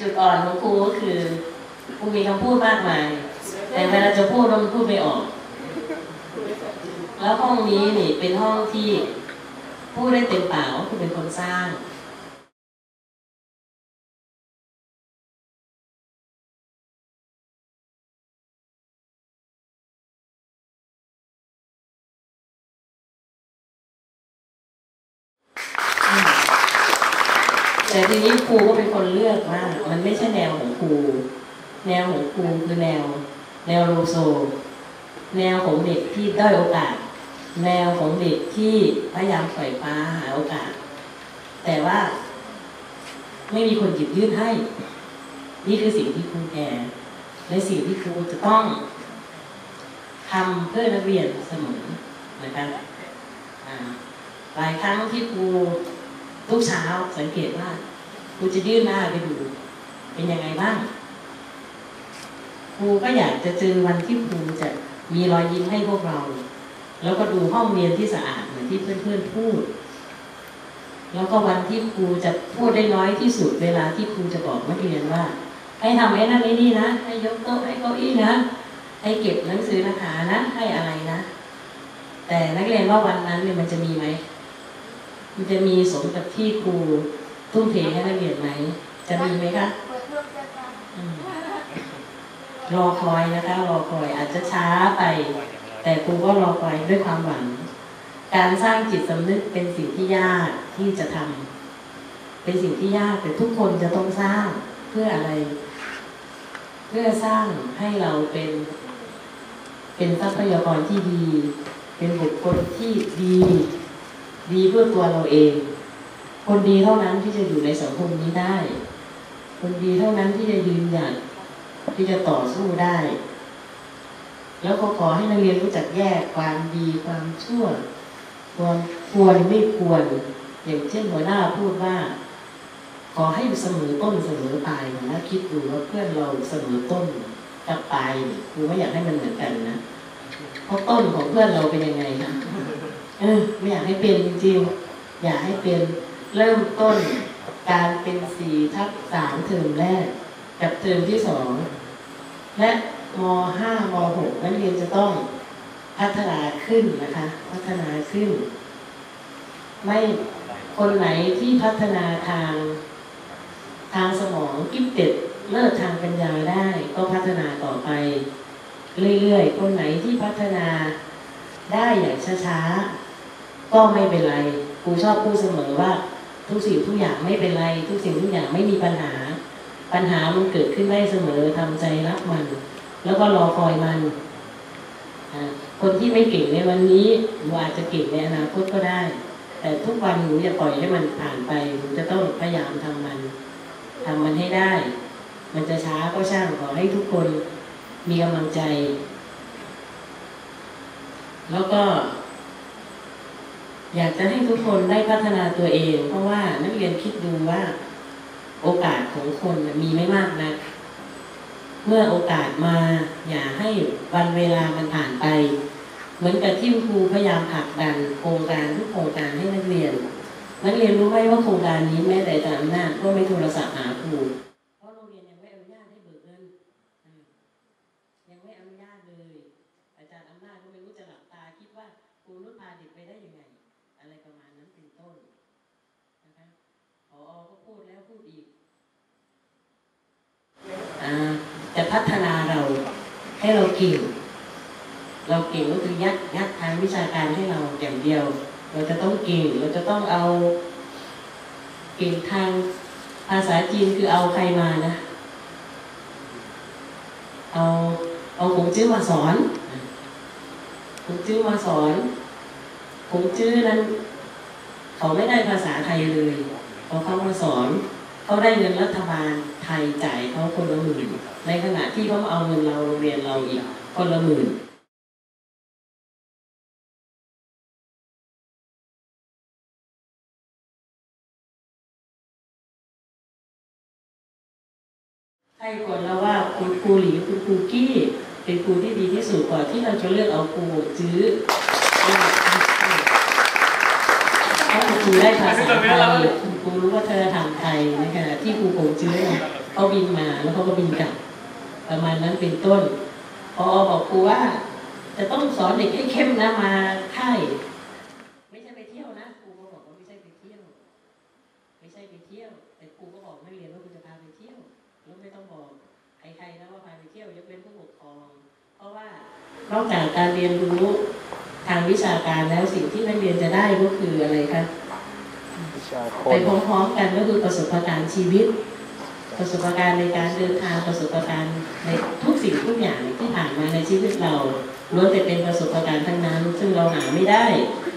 จุดอ่อนของครูก็คือครูมีคำพูดมากมาย แต่เวลาจะพูดแล้วมันพูดไม่ออก แล้วห้องนี้นี่เป็นห้องที่พูดได้เต็มปากว่าคุณเป็นคนสร้าง แต่ทีนี้ครูก็เป็นคนเลือกว่ามันไม่ใช่แนวของครูแนวของครูคือแนว แนวโลโซ แนวของเด็กที่ด้อยโอกาส แนวของเด็กที่พยายามปล่อยฟ้าหาโอกาส แต่ว่า ไม่มีคนหยิบยื่นให้ นี่คือสิ่งที่ครูแก่และสิ่งที่ครูจะต้องทำเพื่อนักเรียนเสมอนะครับหลายครั้งที่ครู ทุกเช้าสังเกตว่าครูจะยื่นหน้าไปดูเป็นยังไงบ้างครูก็อยากจะเจอวันที่ครูจะมีรอยยิ้มให้พวกเรา แล้วก็ดูห้องเรียนที่สะอาดเหมือนที่เพื่อนๆพูด แล้วก็วันที่ครูจะพูดได้น้อยที่สุดเวลาที่ครูจะบอกนักเรียนว่า ให้ทำไอ้นั่นไอ้นี่นะ ให้ยกโต๊ะให้เก้าอี้นะ ให้เก็บหนังสือหนังหานะ ให้อะไรนะ แต่นักเรียนว่าวันนั้นเนี่ยมันจะมีไหม มันจะมีสมกับที่ครูทุ่มเทให้นักเรียนไหม จะมีไหมคะรอคอยนะคะ รอคอยอาจจะช้าไป แต่ครูก็รอคอยด้วยความหวัง การสร้างจิตสำนึกเป็นสิ่งที่ยากที่จะทำเป็นสิ่งที่ยากแต่ทุกคนจะต้องสร้างเพื่ออะไร เพื่อสร้างให้เราเป็น เป็นทรัพยากรที่ดี เป็นบุคคลที่ดี ดีเพื่อตัวเราเอง คนดีเท่านั้นที่จะอยู่ในสังคมนี้ได้ คนดีเท่านั้นที่จะยืนหยัดที่จะต่อสู้ได้ แล้วก็ขอให้นักเรียนรู้จักแยกความดีความชั่วควรควรไม่ควร อย่างเช่นหัวหน้าพูดว่า ขอให้เสมอต้นเสมอปลายนะคิดดูว่าเพื่อนเราเสมอต้นกับปลายเนี่ยครูไม่อยากให้มันเหมือนกันนะเพราะต้นของเพื่อนเราเป็นยังไงนะ เออไม่อยากให้เป็นจริงอยากให้เป็นเริ่มต้นการเป็นสี่ทับสามเทอมแรก กับเทอมที่สองและมห้ามหกนักเรียนจะต้องพัฒนาขึ้นนะคะ พัฒนาขึ้น ไม่คนไหนที่พัฒนาทางทางสมองกิฟเต็ดเลิศทางปัญญาได้ก็พัฒนาต่อไป เรื่อยๆ คนไหนที่พัฒนาได้อย่างช้าๆ ก็ไม่เป็นไรครูชอบพูดเสมอว่า ทุกสิ่งทุกอย่างไม่เป็นไร ทุกสิ่งทุกอย่างไม่มีปัญหา ปัญหามันเกิดขึ้นได้เสมอทำใจรับมัน แล้วก็รอคอยมันคนที่ไม่เก่งในวันนี้หนูอาจจะเก่งในอนาคตก็ได้ แต่ทุกวันหนูอย่าปล่อยให้มันผ่านไปหนูจะต้องพยายามทำมันทำมันให้ได้ มันจะช้าก็ช่างขอให้ทุกคนมีกำลังใจ แล้วก็ อยากจะให้ทุกคนได้พัฒนาตัวเอง เพราะว่านักเรียนคิดดูว่าโอกาสของคนมีไม่มากนะเมื่อโอกาสมาอย่าให้วันเวลามันผ่านไป เหมือนกับที่ครูพยายามผลักดันโครงการทุกโครงการให้นักเรียน นักเรียนรู้ไหมว่าโครงการนี้แม้แต่อาจารย์อำนาก็ไม่โทรศัพท์หาครูเพราะโรงเรียนยังไม่อนุญาตให้เบิกเงินยังไม่อนุญาตเลย อาจารย์อำนาจก็ไม่รู้จะหลับตาคิดว่าครูนุชพาเด็กไปได้ยังไง อะไรประมาณนั้นเป็นต้นนะคะผอก็พูดแล้วพูดอีกอ่าจะพัฒนาเราให้เราเก่งเราเก่งก็คือยัดยัดทางวิชาการให้เราอย่างเดียว เราจะต้องเก่งเราจะต้องเอา เก่งทางภาษาจีนคือเอาใครมานะ เอาเอาคงจื้อมาสอนคงจื้อมาสอน งจื้อนั้น เขาไม่ได้ภาษาไทยเลยเขาเขามาสอนเขาได้เงินรัฐบาลไทยจ่ายเขาคนละหมื่นในขณะที่เขาเอาเงินเราโรงเรียนเราอีกคนละหมื่นใครควรแล้วว่าคุณครูหลีคุณครูกี้ เป็นครูที่ดีที่สุดก่อนที่เราจะเลือกเอาครูจื้อ ครูได้ภาษาไทยครูรู้วัฒนธรรมไทยในขณะที่ครูโกงจื้อเขาบินมาแล้วเขาก็บินกลับ ประมาณนั้นเป็นต้นพอบอกครูว่า จะต้องสอนเด็กให้เข้มนะมาค่ายไม่ใช่ไปเที่ยวนะครูก็บอกว่าไม่ใช่ไปเที่ยว ไม่ใช่ไปเที่ยว แต่ครูก็บอกนักเรียนว่าครูจะพาไปเที่ยวแล้วไม่ต้องบอกใครๆนะว่าพาไปเที่ยวยกเว้นผู้ปกครอง เพราะว่านอกจากการเรียนรู้ ทางวิชาการแล้วสิ่งที่นักเรียนจะได้ก็คืออะไรคะวิชาคไปนพร้อมๆกันก็คือประสบการณ์ชีวิต ประสบการณ์ในการเดินทางประสบการณ์ในทุกสิ่งทุกอย่างที่ผ่านมาในชีวิตเราล้วนแต่เป็นประสบการณ์ทั้งนั้น ซึ่งเราหาไม่ได้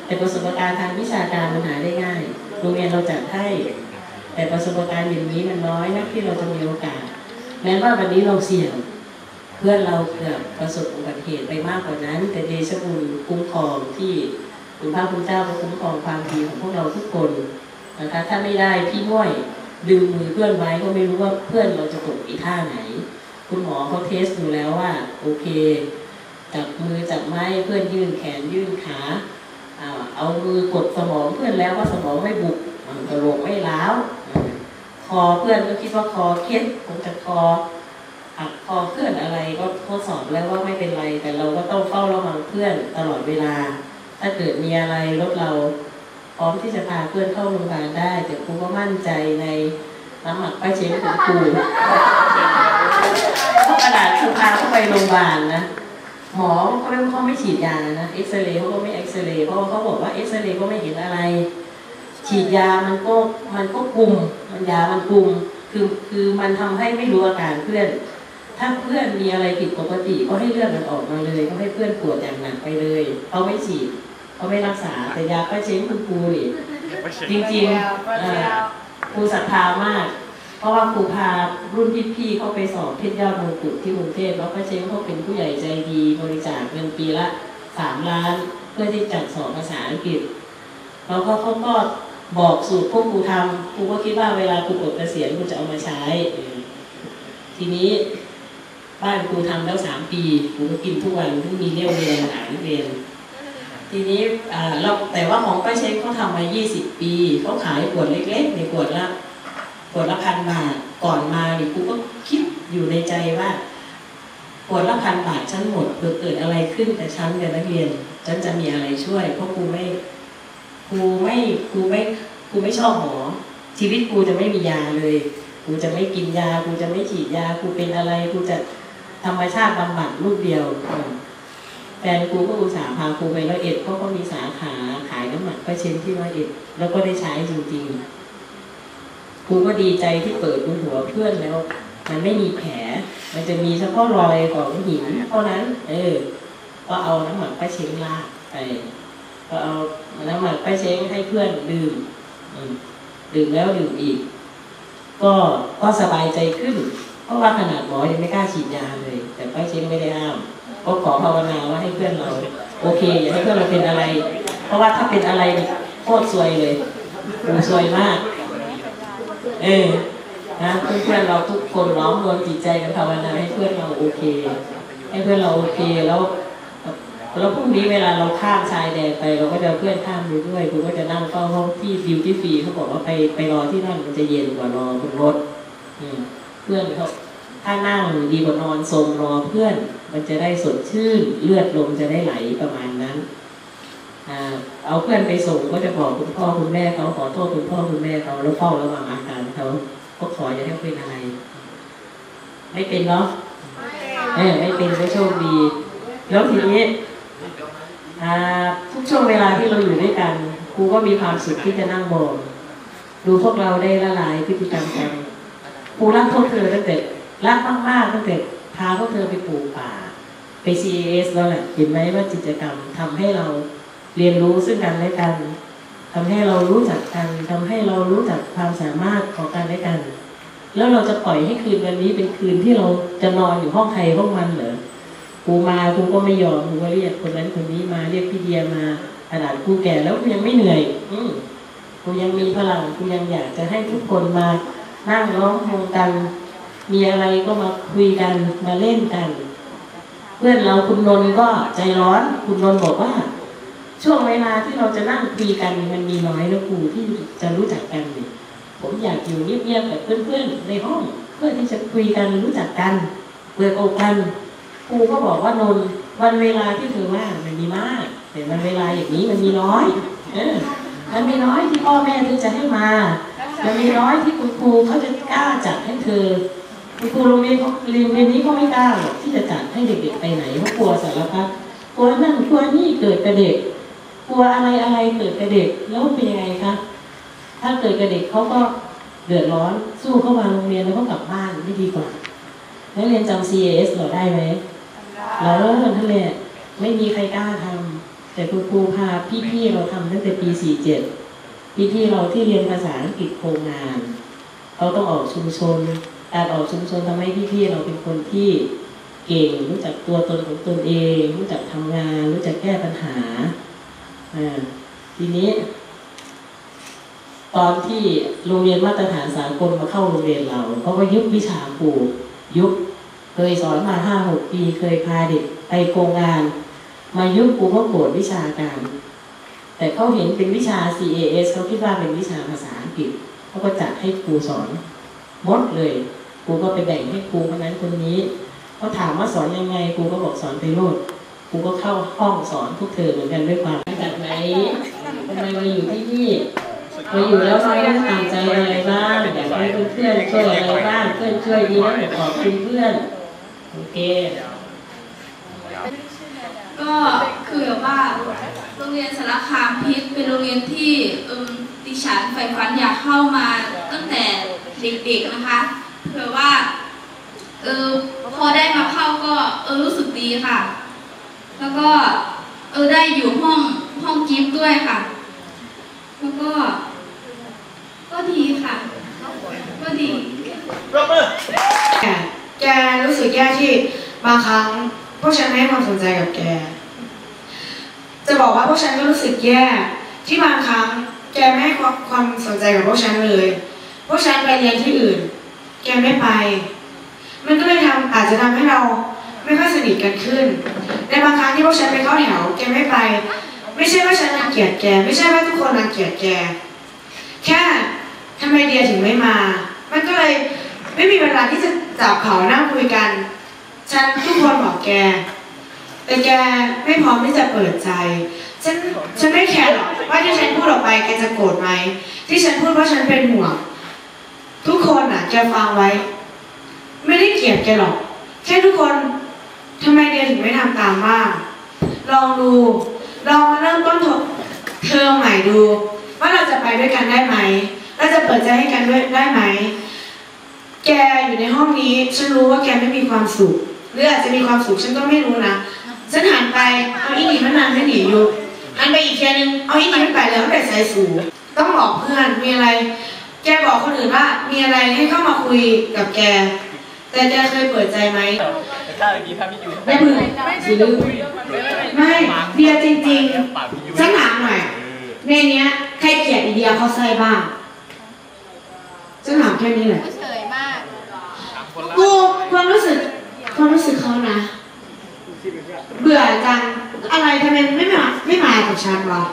แต่ประสบการณ์ทางวิชาการมันหาได้ง่ายโรงเรียนเราจัดให้แต่ประสบการณ์อย่างนี้มันน้อยนักที่เราจะมีโอกาสแม้ว่าวันนี้เราเสี่ยง เพื่อนเราเกือบประสบอุบัติเหตุไปมากกว่านั้น แต่เดชบุญคุ้มครองที่คุณพระคุณเจ้าก็คุ้มครองความดีของพวกเราทุกคนนะคะถ้าไม่ได้พี่ม้วยดึงมือเพื่อนไว้ก็ไม่รู้ว่าเพื่อนเราจะตกอีท่าไหน คุณหมอเขาเทสดูแล้วว่าโอเคจับมือจับไม้เพื่อนยื่นแขนยื่นขาเอามือกดสมองเพื่อนแล้วว่าสมองไม่บุกกระโหลกไม่ล้าวคอเพื่อนก็คิดว่าคอเคล็ดคงจะคอ หักคอเพื่อนอะไรก็ทดสอบแล้วว่าไม่เป็นไร แต่เราก็ต้องเฝ้าระวังเพื่อนตลอดเวลา ถ้าเกิดมีอะไรรถเราพร้อมที่จะพาเพื่อนเข้าโรงพยาบาลได้แต่ครูก็มั่นใจในน้ำหมักป้าเชงของครูเพราะกระดาษครูพาเข้าไปโรงพยาบาลนะหมอเขาไม่เขาไม่ฉีดยานะเอ็กซเรย์เขาก็ไม่เอ็กซเรย์เพราะเขาบอกว่าเอ็กซเรย์ก็ไม่เห็นอะไร ฉีดยามันก็มันก็กลุ่มมันยามันกลุ่มคือคือมันทำให้ไม่รู้อาการเพื่อน ถ้าเพื่อนมีอะไรผิดปกติก็ให้เลือดมันออกมาเลย ก็ให้เพื่อนปวดอย่างหนักไปเลยเขาไม่ฉีดเขาไม่รักษาแต่ยาป้าเช้งคุณครูนี่จริงๆเอ่อครูศรัทธามาก เพราะว่าครูพารุ่นพี่ๆเขาไปสอบเพชรยอดมงกุฎที่กรุงเทพแล้วป้าเช้งเขาเป็นผู้ใหญ่ใจดีบริจาคเงินปีละสามล้าน เพื่อที่จัดสอบภาษาอังกฤษแล้วก็เขาก็บอกสูตรพวกครูทำครูก็คิดว่าเวลาครูปลดเกษียณครูจะเอามาใช้เออทีนี้ บ้านครูทำแล้วสามปีครูก็กินทุกวันทุกมีเรี่ยวเรียนหาเรียนทีนี้อ่าเราแต่ว่าของป้าเช็คเขาทำมา 20 ปีเขาขายขวดเล็กๆในขวดละขวดละพันบาทก่อนมาเนี่ยครูก็คิดอยู่ในใจว่าขวดละพันบาทฉันหมดเกิดเกิดอะไรขึ้นแต่ฉันกับนักเรียนฉันจะมีอะไรช่วย เพราะครูไม่ครูไม่ครูไม่ครูไม่ชอบหมอ ชีวิตครูจะไม่มียาเลยครูจะไม่กินยาครูจะไม่ฉีดยาครูเป็นอะไรครูจะ ธรรมชาติบำบัดรูปเดียวแฟนครูก็อุตส่าห์พาครูไปร้อยเอ็ดเขาก็มีสาขาขายน้ำหมักไปเช่นที่ร้อยเอ็ดแล้วก็ได้ใช้จริงๆครูก็ดีใจที่เปิดบนหัวเพื่อนแล้ว มันไม่มีแผล มันจะมีเฉพาะรอยของหินเท่านั้น เออ ก็เอาน้ำหมักไปเชนลาไปก็เอาน้ำหมักไปเช้งให้เพื่อนดื่มดื่มแล้วดื่มอีก ก็ก็สบายใจขึ้น เพราะว่าขนาดหมอยังไม่กล้าฉีดยาเลย แต่ป้าเช้งไม่ได้ห้าม ก็ขอภาวนาว่าให้เพื่อนเรา โอเค อย่าให้เพื่อนเราเป็นอะไร เพราะว่าถ้าเป็นอะไรโคตรซวยเลยโอ้ซวยมาก เออนะเพื่อนๆเราทุกคนล้อมรวมจิตใจกันภาวนาให้เพื่อนเราโอเค ให้เพื่อนเราโอเคแล้วแล้วพรุ่งนี้เวลาเราข้ามชายแดนไป เราก็จะเพื่อนข้ามไปด้วยคุณก็จะนั่งเฝ้าห้องที่ดิวที่ฟรีเขาบอกว่าไปไปรอที่นั่นมันจะเย็นกว่ารอบนรถ อืม เพื่อนเขาถ้านั่งดีกว่านอนทรงรอเพื่อน มันจะได้สดชื่นเลือดลมจะได้ไหลประมาณนั้นอ่าเอาเพื่อนไปส่งก็จะบอกคุณพ่อคุณแม่เขาขอโทษคุณพ่อคุณแม่เขาแล้วเฝ้าระวังอาการเขาก็ขออย่าให้เขาเป็นอะไร ไม่เป็นเนาะเออไม่เป็นก็โชคดี แล้วทีนี้อ่าทุกช่วงเวลาที่เราอยู่ด้วยกันครูก็มีความสุขที่จะนั่งมองดูพวกเราได้ละลายพฤติกรรมกัน ครูรักพวกเธอตั้งแต่รักมากๆตั้งแต่พาพวกเธอไปปลูกป่า ไป CAS แล้วแหละเห็นไหมว่ากิจกรรมทำให้เราเรียนรู้ซึ่งกันและกันทำให้เรารู้จักกันทำให้เรารู้จักความสามารถของกันและกัน แล้วเราจะปล่อยให้คืนวันนี้เป็นคืนที่เราจะนอนอยู่ห้องใครห้องมันเหรอครูมาครูก็ไม่ยอมครูก็เรียกคนนั้นคนนี้มาเรียกพี่เดียมาขนาดครูแก่แล้วครูยังไม่เหนื่อย อืมครูยังมีพลังครูยังอยากจะให้ทุกคนมา นั่งร้องวงกัน มีอะไรก็มาคุยกันมาเล่นกัน เพื่อนเราคุณนนท์ก็ใจร้อนคุณนนท์บอกว่า ช่วงเวลาที่เราจะนั่งคุยกันมันมีน้อยนะครูที่จะรู้จักกันเนี่ยผมอยากอยู่เงียบๆกับเพื่อนๆในห้อง เพื่อที่จะคุยกันรู้จักกันเปิดอกกันครูก็บอกว่านนท์วันเวลาที่เธอว่ามันมีมากแต่วันเวลาอย่างนี้มันมีน้อยเออมันมีน้อยที่พ่อแม่ที่จะให้มา มันมีน้อยที่คุณครูเขาจะกล้าจัดให้เธอคุณครูโรงเรียนเขาโรงเรียนนี้เขาไม่กล้าหรอกที่จะจัดให้เด็กๆไปไหนเพราะกลัวสารพัดกลัวนั่นกลัวนี่เกิดกับเด็ก กลัวอะไรอะไรเกิดกับเด็กแล้วเป็นยังไงคะถ้าเกิดกับเด็กเขาก็เดือดร้อนสู้เข้ามาโรงเรียนแล้วก็กลับบ้านไม่ดีกว่านักเรียนจำ CAS เราได้ไหมเราเริ่มนั่นแหลไม่มีใครกล้าทำแต่คุณครูพาพี่ๆเราทำตั้งแต่ปี 47 พี่ๆเราที่เรียนภาษาอังกฤษโครงงาน เขาต้องออกชุมชนการออกชุมชนทำให้พี่ๆเราเป็นคนที่เก่งรู้จักตัวตนของตนเอง รู้จักทำงาน รู้จักแก้ปัญหาอ่าทีนี้ ตอนที่โรงเรียนมาตรฐานสากลมาเข้าโรงเรียนเราเขาก็ยุบวิชาครูยุบเคยสอนมาห้าหกปี เคยพาเด็กไปโครงงาน มายุบครูก็โกรธวิชาการ แต่เขาเห็นเป็นวิชา CAS เขาคิดว่าเป็นวิชาภาษาอังกฤษเขาก็จัดให้ครูสอนหมดเลยครูก็ไปแบ่งให้ครูคนนั้นคนนี้เขาถามว่าสอนยังไงครูก็บอกสอนไปโลดครูก็เข้าห้องสอนทุกเทอเหมือนกันด้วยความจากไหนทำไมมาอยู่ที่นี่มาอยู่แล้วเราต้องตามใจอะไรบ้างอยากให้เพื่อนๆช่วยอะไรบ้างเพื่อนช่วยดีแล้วขอบคุณเพื่อนโอเคก็คือว่า โรงเรียนสารคามพิษเป็นโรงเรียนที่เอมดิฉันใฝ่ฝันอยากเข้ามาตั้งแต่เด็กๆนะคะเผื่อว่าเออพอได้มาเข้าก็เออรู้สึกดีค่ะ แล้วก็เออได้อยู่ห้องห้องกิฟต์ด้วยค่ะ แล้วก็ ก็ดีค่ะ ก็ดีแกแกรู้สึกแย่ที่บางครั้งพวกฉันไม่ให้ความสนใจกับแก จะบอกว่าพวกฉันก็รู้สึกแย่ที่บางครั้งแกไม่ให้ความสนใจกับพวกฉันเลย พวกฉันไปเรียนที่อื่น แกไม่ไป มันก็เลยทำอาจจะทำให้เราไม่ค่อยสนิทกันขึ้น ในบางครั้งที่พวกฉันไปเข้าแถว แกไม่ไป ไม่ใช่ว่าฉันรังเกียจแก ไม่ใช่ว่าทุกคนรังเกียจแก แค่ทำไมเดียถึงไม่มา มันก็เลยไม่มีเวลาที่จะจับเขานั่งคุยกัน ฉันทุกคนบอกแก แต่แกไม่พร้อมที่จะเปิดใจ ฉันฉันไม่แคร์หรอกว่าที่ฉันพูดออกไปแกจะโกรธไหม ที่ฉันพูดว่าฉันเป็นห่วงทุกคนอะแกฟังไว้ ไม่ได้เกลียดแกหรอก แค่ทุกคนทำไมเดียถึงไม่ทำตามบ้างลองดู ลองมาเริ่มต้นเทอมใหม่ดู ว่าเราจะไปด้วยกันได้ไหมเราจะเปิดใจให้กันด้วยได้ไหม แกอยู่ในห้องนี้ ฉันรู้ว่าแกไม่มีความสุข หรืออาจจะมีความสุขฉันก็ไม่รู้นะ ฉันหันไป เอาอีหนี มันนานไม่หนีอยู่หันไปอีกเทียนึงเอาอีหนีมันไปแล้วแต่สายสูงต้องบอกเพื่อนมีอะไร แกบอกคนอื่นว่ามีอะไรให้เข้ามาคุยกับแก แต่แกเคยเปิดใจไหมแต่ถ้าเมื่อกี้ถ้าพี่ยูไม่มือสีลืมไม่เดียจริงๆฉันถามหน่อยในเนี้ยใครเกลียดไอเดียเขาใส่บ้างฉันถามแค่นี้แหละเฉยมากกูความรู้สึกความรู้สึกเขานะ เบื่อจัง อะไรทำไมไม่มาไม่มากับฉันวะ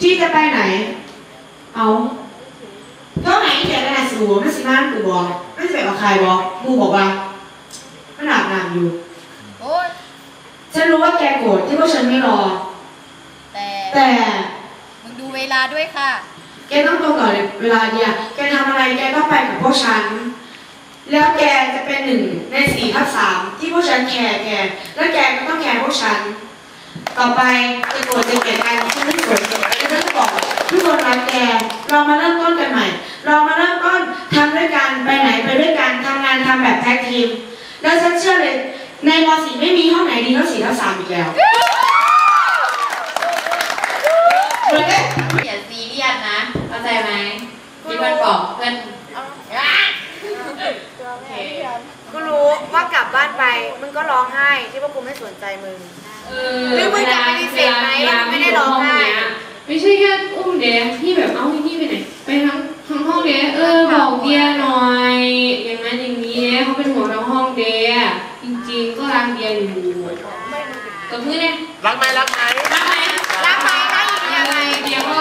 ที่จะไปไหน เอาก็ไหนเขียนกระดาษสูงไม่สิมากูบอกไม่สิเอาใครบอกกูบอกว่ามันอาบน้ำอยู่โอ้ยฉันรู้ว่าแกโกรธที่พวกฉันไม่รอ แต่แต่มึงดูเวลาด้วยค่ะ แกต้องตรงต่อเวลาเดียวแกทำอะไรแกต้องไปกับพวกฉัน แล้วแกจะเป็นหนึ่งในสี่ทับสามที่พวกฉันแคร์แก แล้วแกก็ต้องแคร์พวกฉัน ต่อไปจะโกรธจะเกลียดกันฉันไม่สนฉันจะบอกทุกคนรักแกเรามาเริ่มต้นกันใหม่ เรามาเริ่มต้นทำด้วยกันไปไหนไปด้วยกันทำงานทำแบบแท็กทีม แล้วฉันเชื่อเลยในมสี่ไม่มีห้องไหนดีเท่าสี่ทับสามอีกแล้วเหมือนกันอย่าซีเรียสนะเข้าใจไหมที่มันบอกเพื่อน ก็รู้ว่ากลับบ้านไป มึงก็ร้องไห้ที่ว่คุณไม่สนใจมึงหรือมึงจะไฏิเสธไหมวลาไม่ได้ร้องไห้ไม่ใช่แค่อุ้มเดียที่แบบเอาที่นี่ไปไหนไปทั้งทั้งห้องเดียเออบอกเดียหน่อย อย่างนั้นอย่างนี้เดีเขาเป็นหัวงทั้งห้องเดียจริงๆก็รักเดียอยู่กับเพื่อนเนี่ยรักไหมรักไหมรักไหมรักไหมรักอีกยังไง เดียก็